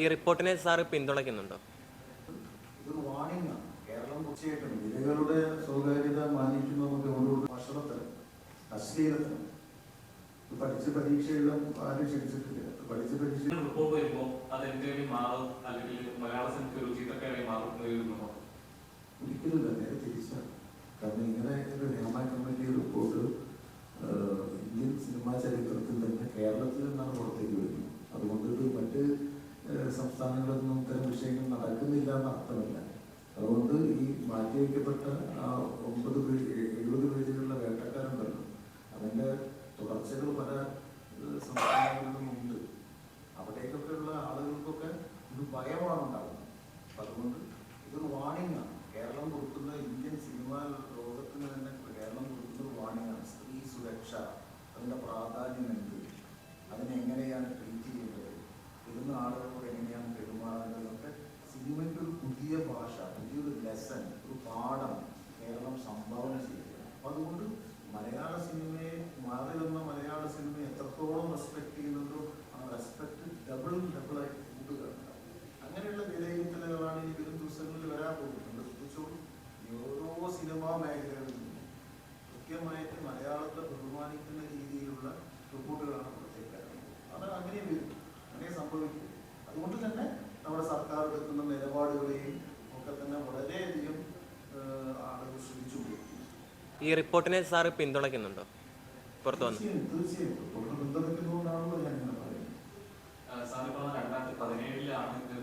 ഈ റിപ്പോർട്ടിനെ സാർ പിന്തുണയ്ക്കുന്നുണ്ടോ? ഇതൊരു വാണിംഗ് ആണ്. കേരളം തീർച്ചയായിട്ടും വിലകളുടെ സ്വകാര്യത മാനിക്കുന്നതൊക്കെ ഓരോട് ഭക്ഷണത്തിന് അശ്ലീലത്തിന് ഇത് പഠിച്ച പരീക്ഷ എഴുതാൻ ആരും ക്ഷണിച്ചിട്ടില്ല. ഇത് പഠിച്ച പരീക്ഷ ഒരു റിപ്പോർട്ട് വരുമ്പോൾ അത് മാറും. അല്ലെങ്കിൽ മലയാള സിനിമയ്ക്ക് ഒരു ചീത്തക്കാരായി മാറും ഒരിക്കലും നേരെ തിരിച്ചാണ്. കാരണം ഇങ്ങനെ ഒരു Hema committee report Indian cinema ചരിത്രത്തിൽ തന്നെ കേരളത്തിൽ നിന്നാണ് പുറത്തേക്ക് വരുന്നത്. അതുകൊണ്ട് സംസ്ഥാനങ്ങളിലൊന്നും ഇത്തരം വിഷയങ്ങൾ നടക്കുന്നില്ല എന്ന അർത്ഥമില്ല. അതുകൊണ്ട് ഈ മാറ്റിവെക്കപ്പെട്ട ആ ഒമ്പത് പേജ് എഴുപത് പേജുകളുടെ വേട്ടക്കാരുണ്ടല്ലോ. അതിന്റെ തുടർച്ചകൾ പല ആഹ്, സംസ്ഥാനങ്ങളിലും ഉണ്ട് അവിടേക്കൊക്കെയുള്ള ആളുകൾക്കൊക്കെ ഒരു ഭയമാണ് ഉണ്ടാകുന്നത് അപ്പൊ അതുകൊണ്ട് ഇതൊരു വാണിംഗ് ആണ് കേരളം കൊടുക്കുന്ന ഇന്ത്യൻ സിനിമ ലോകത്തിന് തന്നെ കേരളം കൊടുക്കുന്ന ഒരു വാണിംഗ് ആണ് സ്ത്രീ സുരക്ഷ അതിന്റെ പ്രാധാന്യം എന്ത് അതിനെങ്ങനെയാണ് ട്രീറ്റ് ചെയ്യേണ്ടത് വരുന്ന ആളുകളോട് എങ്ങനെയാണ് പെരുമാറേണ്ടതൊക്കെ സിനിമയ്ക്ക് ഒരു പുതിയ ഭാഷ പുതിയൊരു ലെസൺ ഒരു പാഠം കേരളം സംഭാവന ചെയ്യുകയാണ് അപ്പൊ അതുകൊണ്ട് മലയാള സിനിമയെ മാറി വന്ന മലയാള സിനിമയെ എത്രത്തോളം റെസ്പെക്ട് ചെയ്യുന്നുണ്ടോ ആ റെസ്പെക്ട് ഡബിൾ ഡബിളായി കൂടുകയാണ് അങ്ങനെയുള്ള വിലയിരുത്തലുകളാണ് ഇനി വരും ദിവസങ്ങളിൽ വരാൻ പോകുന്നത് ശ്രദ്ധിച്ചോളൂ ഈ ഓരോ സിനിമാ മേഖലകളിൽ നിന്നും കൃത്യമായിട്ട് മലയാളത്തെ ബഹുമാനിക്കുന്ന രീതിയിലുള്ള റിപ്പോർട്ടുകളാണ് പുറത്തേക്ക് വരുന്നത് അത് അങ്ങനെ വരും അങ്ങനെ സംഭവിക്കും അതുകൊണ്ട് തന്നെ നമ്മുടെ സർക്കാർ എടുക്കുന്ന നിലപാടുകളെയും ഒക്കെ തന്നെ വളരെയധികം ഏഹ്, ആളുകൾ ശ്രദ്ധിച്ചുകൊണ്ടിരിക്കുന്നു ഈ റിപ്പോർട്ടിനെ സാർ പിന്തുണയ്ക്കുന്നുണ്ടോ? പുറത്തു വന്ന്. രണ്ടായിരത്തി പതിനേഴിലാണ് ഇത്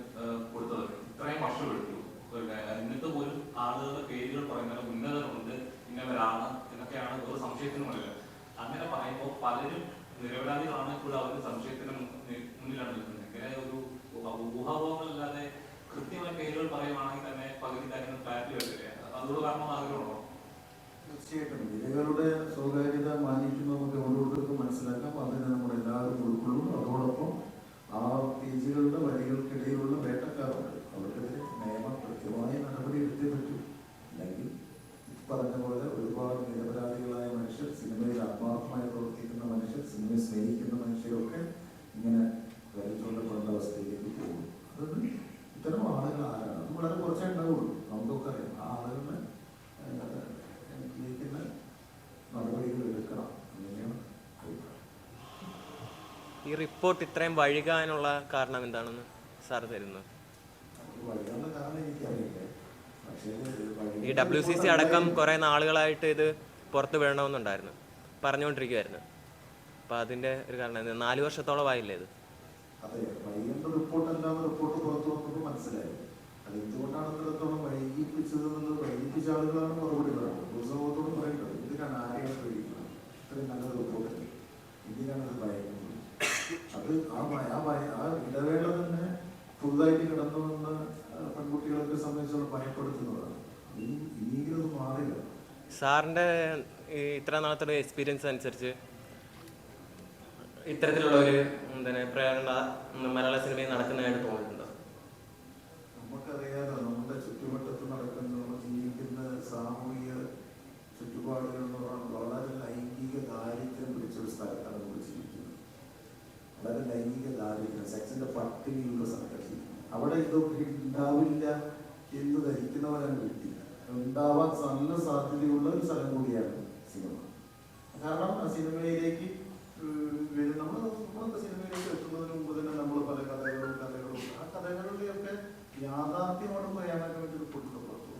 കൊടുത്തത്. ഇത്രയും വർഷം എടുത്തു. ഒരു കാ- എന്നിട്ട് പോലും ആളുകളുടെ പേരുകൾ പറയുന്നത് ഉന്നതരുണ്ട് ഇന്നവരാണ് എന്നൊക്കെയാണ് ഒരു സംശയത്തിനുമില്ല അങ്ങനെ പറയുമ്പോൾ പലരും നിരപരാധികളാണ് കൂടെ അവർ സംശയത്തിന് മുന്നിലാണ് നിൽക്കുന്നത്. ഇങ്ങനെ ഒരു ഊഹാപോഹങ്ങളില്ലാതെ കൃത്യമായ പേരുകൾ പറയുവാണെങ്കിൽ തന്നെ പകുതി കാര്യങ്ങൾ ക്ലാരിറ്റി വരില്ല. അതുകൊണ്ട് കാരണം ആഗ്രഹമുണ്ടോ തീർച്ചയായിട്ടും. വിലകളുടെ സ്വകാര്യത മാനിക്കുന്നതൊക്കെ ഈ റിപ്പോർട്ട് ഇത്രയും വഴുകാനുള്ള കാരണം എന്താണെന്ന് സാർ പക്ഷേ ഈ ഡബ്ല്യു സി സി അടക്കം കുറേ നാളുകളായിട്ട് ഇത് പുറത്ത് വിടണമെന്നുണ്ടായിരുന്നു പറഞ്ഞുകൊണ്ടിരിക്കുമായിരുന്നു അപ്പം അതിന്റെ ഒരു കാരണം? നാല് വർഷത്തോളമായില്ലേ ഇത്? അതെ. വൈകേണ്ട റിപ്പോർട്ട് അല്ലാതെ റിപ്പോർട്ട് പുറത്തു വന്നപ്പോൾ മനസ്സിലായി ഇത്രത്തോളം വൈകിപ്പിച്ചത് എന്നുള്ളത് വൈകിപ്പിച്ച ആളുകളാണ് മറുപടി പറയുന്നത് എന്തിനാണ് ആരെയാണ് പേടിക്കുന്നത് ഇത്രയും നല്ല റിപ്പോർട്ട് എന്തിനാണ് അത് ഭയക്കുന്നത് അത് ആ ഭയ- ആ ഭയ- ആ ഇടവേള തന്നെ പുതുതായിട്ട് കിടന്നു വന്ന ആ, പെൺകുട്ടികളൊക്കെ സംബന്ധിച്ചുള്ള ഭയപ്പെടുത്തുന്നതാണ് ഇനി ഇനിയെങ്കിലും അത് മാറില്ല സാറിന്റെ ഇത്ര നാളത്തെ എക്സ്പീരിയൻസ് അനുസരിച്ച് ഇത്തരത്തിലുള്ള ഒരു എന്താണ് പ്രേരണ മലയാള സിനിമയിൽ നടക്കുന്നതായിട്ട് തോന്നിയിട്ടുണ്ടോ? നമുക്കറിയാലോ നമ്മുടെ ചുറ്റുവട്ടത്ത് നടക്കുന്ന ജീവിക്കുന്ന സാമൂഹിക ചുറ്റുപാടുകൾ എന്ന് പറഞ്ഞാൽ വളരെ ലൈംഗിക ദാരിദ്ര്യം പിടിച്ച ഒരു സ്ഥലത്താണ് നമ്മൾ ജീവിക്കുന്നത്. വളരെ ലൈംഗിക ദാരിദ്ര്യം സെക്സിന്റെ പട്ടിണിയുള്ള സ്ഥലത്താണ് അവിടെ ഇതൊക്കെ ഉണ്ടാവില്ല എന്ന് ധരിക്കുന്നവരാണ് ഉണ്ടാവാൻ നല്ല സാധ്യതയുള്ള ഒരു സ്ഥലം കൂടിയാണ് സിനിമ. കാരണം സിനിമയിലേക്ക് നമ്മൾ സിനിമയിലേക്ക് എത്തുന്നതിന് മുമ്പ് തന്നെ നമ്മൾ പല കഥകളും കഥകളും ആ കഥകളുടെയൊക്കെ യാഥാർത്ഥ്യമാണ് പറയാനൊക്കെ വേണ്ടി റിപ്പോർട്ടിന്റെ പുറത്തു.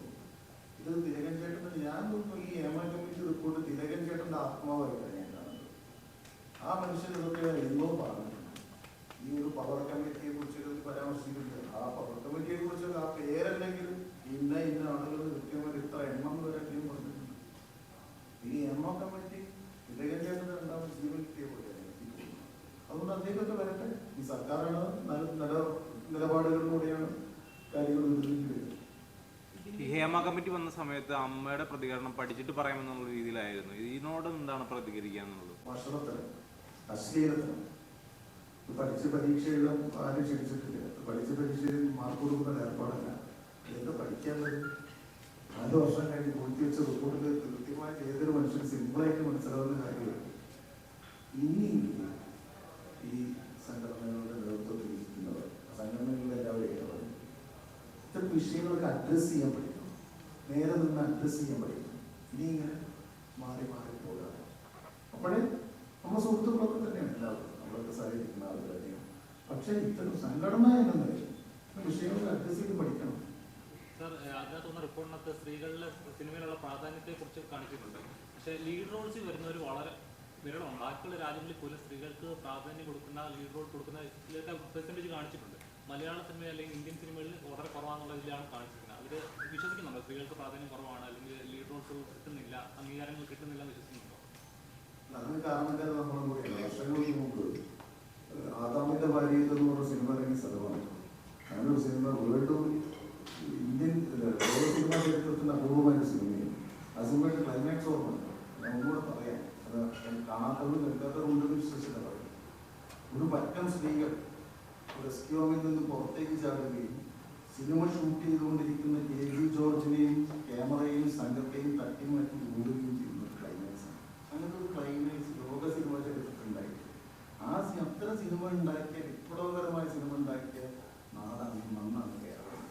ഇത് തിലകൻ ചേട്ടൻ ഞാൻ ഈ ഏമാ കമ്മിറ്റി റിപ്പോർട്ട് തിലകൻ ചേട്ടന്റെ ആത്മാവായിട്ടാണ് ഞാൻ കാണുന്നത്. ആ മനുഷ്യൻ ഇതൊക്കെ എന്നോ പറഞ്ഞിട്ടുണ്ട്. ഈ ഒരു പവർ കമ്മിറ്റിയെ കുറിച്ചൊക്കെ പരാമർശിക്കുന്നുണ്ട്. ആ പവർ കമ്മിറ്റിയെ കുറിച്ചൊക്കെ ആ പേരല്ലെങ്കിലും ഇന്ന ഇന്ന ആളുകൾ കൃത്യമായിട്ട് ഇത്ര എണ്ണം വരെ ടീം പറഞ്ഞിട്ടുണ്ട് ഈ വേണ്ടി ചേട്ടന്റെ രണ്ടാമത് ജീവൻ കിട്ടിയ പോലെയാണ് എനിക്ക് തോന്നുന്നത്. അതുകൊണ്ട് അദ്ദേഹമൊക്കെ വരട്ടെ. ഈ സർക്കാരാണ് നല്ല നില നിലപാടുകളിലൂടെയാണ് കാര്യങ്ങൾ മുന്നിലേക്ക് വരുന്നത് ഈ ഹേമ കമ്മിറ്റി വന്ന സമയത്ത് അമ്മയുടെ പ്രതികരണം പഠിച്ചിട്ട് പറയാമെന്നുള്ള രീതിയിലായിരുന്നു. ഇതിനോട് എന്താണ് പ്രതികരിക്കുക എന്നുള്ളത്? ഭക്ഷണത്തിന് അശ്ലീലത്തിന്. പഠിച്ച പരീക്ഷയിലും ആരും ക്ഷണിച്ചിട്ടില്ല. പഠിച്ച പരീക്ഷയിൽ മാർക്ക് കൊടുക്കുന്ന ഏർപ്പാടല്ല. ഇതൊക്കെ പഠിക്കാൻ വരും? നാല് വർഷം കഴിഞ്ഞ് പൂഴ്ത്തി വെച്ച റിപ്പോർട്ടിൽ കൃത്യമായിട്ട് ഏതൊരു മനുഷ്യൻ സിമ്പിളായിട്ട് മനസ്സിലാവുന്ന കാര്യമാണ്. ഇനി ഈ സംഘടനകളുടെ നേതൃത്വത്തിൽ ഇരിക്കുന്നവർ സംഘടനകൾ വിഷയങ്ങളൊക്കെ അഡ്രസ്സ് ചെയ്യാൻ പഠിക്കണം. നേരെ നിന്ന് അഡ്രസ്സ് ചെയ്യാൻ പഠിക്കണം. ഇനി ഇങ്ങനെ മാറി മാറി പോകാതെ. അപ്പോഴേ നമ്മുടെ സുഹൃത്തുക്കളൊക്കെ തന്നെയാണ് എല്ലാവരും. നമ്മളൊക്കെ സഹകരിക്കുന്ന ആളുകൾ തന്നെയാണ് പക്ഷേ ഇത്തരം സംഘടന എന്ന നിലയിൽ വിഷയങ്ങളൊക്കെ അഡ്രസ്സ് ചെയ്ത് പഠിക്കണം. റിപ്പോർട്ടിനകത്ത് സ്ത്രീകളിലെ സിനിമയിലുള്ള പ്രാധാന്യത്തെ കുറിച്ച് കാണിച്ചിട്ടുണ്ട് പക്ഷേ ലീഡ് റോൾസിൽ വരുന്നവർ വളരെ വിരളമാണ്. ബാക്കിയുള്ള രാജ്യങ്ങളിൽ പോലും സ്ത്രീകൾക്ക് പ്രാധാന്യം കൊടുക്കുന്ന ലീഡ് റോൾ കൊടുക്കുന്ന ഇതിലൊക്കെ പെർസെന്റേജ് കാണിച്ചിട്ടുണ്ട്. മലയാള സിനിമ അല്ലെങ്കിൽ ഇന്ത്യൻ സിനിമകളിൽ വളരെ കുറവാന്നുള്ള ഇതിലാണ് കാണിച്ചിരിക്കുന്നത്. അവർ വിശ്വസിക്കുന്നുണ്ടോ? സ്ത്രീകൾക്ക് പ്രാധാന്യം കുറവാണ് അല്ലെങ്കിൽ ലീഡ് റോൾസ് കിട്ടുന്നില്ല അംഗീകാരങ്ങൾ കിട്ടുന്നില്ല എന്ന് വിശ്വസിക്കുന്നുണ്ടോ? ആദാമിന്റെ ഭാര്യ എന്ന് പറഞ്ഞ സിനിമ ഇറങ്ങിയ സ്ഥലമാണ് അങ്ങനൊരു സിനിമ വേൾഡ് ഇന്ത്യൻ അല്ല, ലോക സിനിമാ ചരിത്രത്തിന്റെ അപൂർവമായ സിനിമയും അസുഖമായിട്ട് ക്ലൈമാക്സ് ഓർമ്മ ഒന്നുകൂടെ പറയാം. അത് കാണാത്തവരും കേൾക്കാത്തവരും ഉണ്ടെന്ന് വിശ്വസിച്ചിട്ട് പറയും ഒരു പറ്റം സ്ത്രീകൾ റെസ്ക്യൂമിൽ നിന്ന് പുറത്തേക്ക് ചാടുകയും സിനിമ ഷൂട്ട് ചെയ്തുകൊണ്ടിരിക്കുന്ന കെ ജോർജിനെയും ക്യാമറയെയും സംഘത്തെയും തട്ടിമാറ്റി ഓടുകയും ചെയ്യുന്ന ഒരു ക്ലൈമാക്സ് ആണ് അങ്ങനത്തെ ഒരു ക്ലൈമാക്സ് ലോക സിനിമ ചരിത്രത്തിലുണ്ടായി ആ സി- അത്തരം സിനിമ ഉണ്ടാക്കിയ വിപ്ലവകരമായ സിനിമ ഉണ്ടാക്കിയ നാടാണ് മണ്ണാണ് കേരളം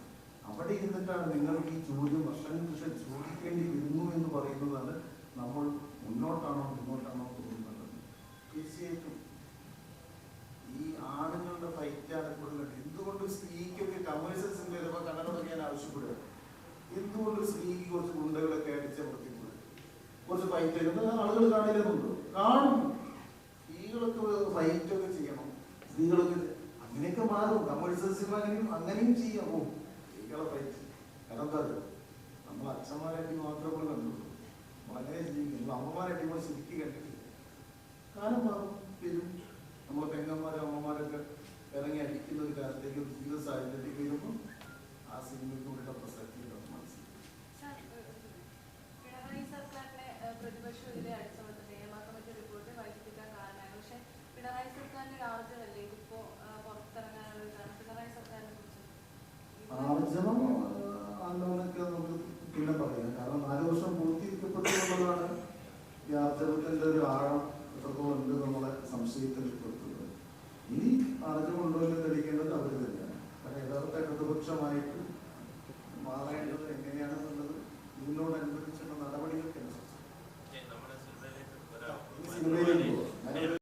അവിടെ ഇരുന്നിട്ടാണ് നിങ്ങൾക്ക് ഈ പക്ഷെ ചോദിക്കേണ്ടി വരുന്നു എന്ന് പറയുന്നതാണ് നമ്മൾ മുന്നോട്ടാണോ മുന്നോട്ടാണോ തോന്നുന്നത് തീർച്ചയായിട്ടും. ഈ ആണുങ്ങളുടെ ഫൈറ്റാണ് കണ്ടത് എന്തുകൊണ്ട് സ്ത്രീക്കൊക്കെ കമേഴ്സ്യൽ സിനിമ ചിലപ്പോൾ കണ്ണട തുടങ്ങാൻ ആവശ്യപ്പെടുക? എന്തുകൊണ്ട് സ്ത്രീക്ക് കുറച്ച് ഗുണ്ടകളൊക്കെ അടിച്ചമർത്തിക്കൂടെ കുറച്ച് ഫൈറ്റ് ചെയ്യുന്നത് ആളുകൾ കാണില്ലെന്നുണ്ടോ കാണും. സ്ത്രീകളൊക്കെ ഫൈറ്റ് ഒക്കെ ചെയ്യണം. സ്ത്രീകളൊക്കെ അങ്ങനെയൊക്കെ മാറും. കമേഴ്സ്യൽ സിനിമ അങ്ങനെയും അങ്ങനെയും ചെയ്യാമോ സ്ത്രീകളെ ഫൈറ്റ് കാരണം? നമ്മൾ അച്ഛന്മാരായിട്ട് മാത്രമേ കണ്ടുള്ളൂ വളരെ ജീവിക്കുന്നു അമ്മമാരായിട്ട് നമ്മൾ ശരിക്കും കണ്ടിട്ടില്ല കാലം മാറും വരും. നമ്മളെ പെങ്ങന്മാരും അമ്മമാരൊക്കെ